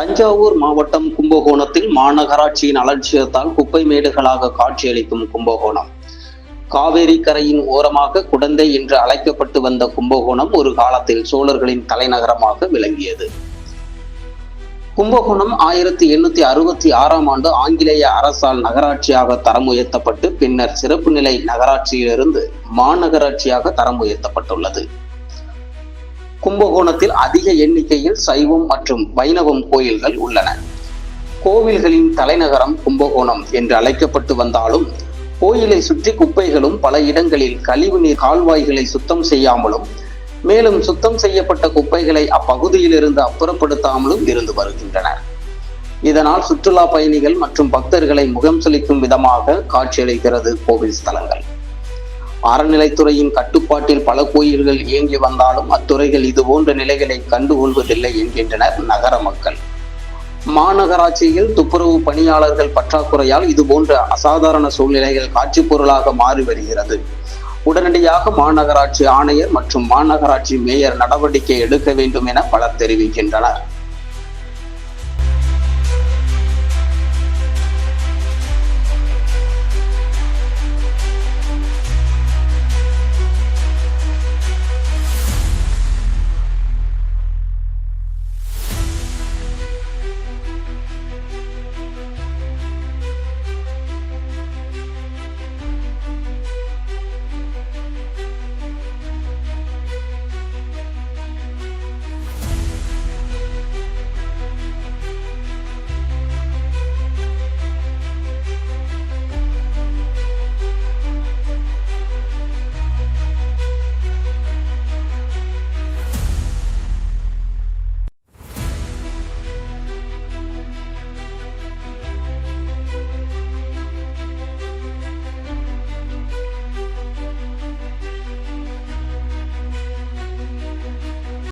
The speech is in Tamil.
தஞ்சாவூர் மாவட்டம் கும்பகோணத்தில் மாநகராட்சியின் அலட்சியத்தால் குப்பை மேடுகளாக காட்சியளிக்கும் கும்பகோணம். காவேரி கரையின் ஓரமாக குடந்தை என்று அழைக்கப்பட்டு வந்த கும்பகோணம் ஒரு காலத்தில் சோழர்களின் தலைநகரமாக விளங்கியது. கும்பகோணம் ஆயிரத்தி எண்ணூத்தி அறுபத்தி ஆறாம் ஆண்டு ஆங்கிலேய அரசால் நகராட்சியாக தரம் உயர்த்தப்பட்டு பின்னர் சிறப்பு நிலை நகராட்சியிலிருந்து மாநகராட்சியாக தரம் உயர்த்தப்பட்டுள்ளது. கும்பகோணத்தில் அதிக எண்ணிக்கையில் சைவம் மற்றும் வைணவம் கோயில்கள் உள்ளன. கோவில்களின் தலைநகரம் கும்பகோணம் என்று அழைக்கப்பட்டு வந்தாலும் கோயிலை சுற்றி குப்பைகளும் பல இடங்களில் கழிவுநீர் கால்வாய்களை சுத்தம் செய்யாமலும் மேலும் சுத்தம் செய்யப்பட்ட குப்பைகளை அப்பகுதியிலிருந்து அப்புறப்படுத்தாமலும் இருந்து வருகின்றனர் இதனால் சுற்றுலா பயணிகள் மற்றும் பக்தர்களை முகம் செலுத்தும் விதமாக காட்சியளிக்கிறது கோவில் ஸ்தலங்கள். அறநிலைத்துறையின் கட்டுப்பாட்டில் பல கோயில்கள் இயங்கி வந்தாலும் அத்துறைகள் இதுபோன்ற நிலைகளை கண்டுகொள்வதில்லை என்கின்றனர் நகர மக்கள். மாநகராட்சியில் துப்புரவு பணியாளர்கள் பற்றாக்குறையால் இதுபோன்ற அசாதாரண சூழ்நிலைகள் காட்சி பொருளாக மாறி வருகிறது. உடனடியாக மாநகராட்சி ஆணையர் மற்றும் மாநகராட்சி மேயர் நடவடிக்கை எடுக்க வேண்டும் என பலர் தெரிவிக்கின்றனர்.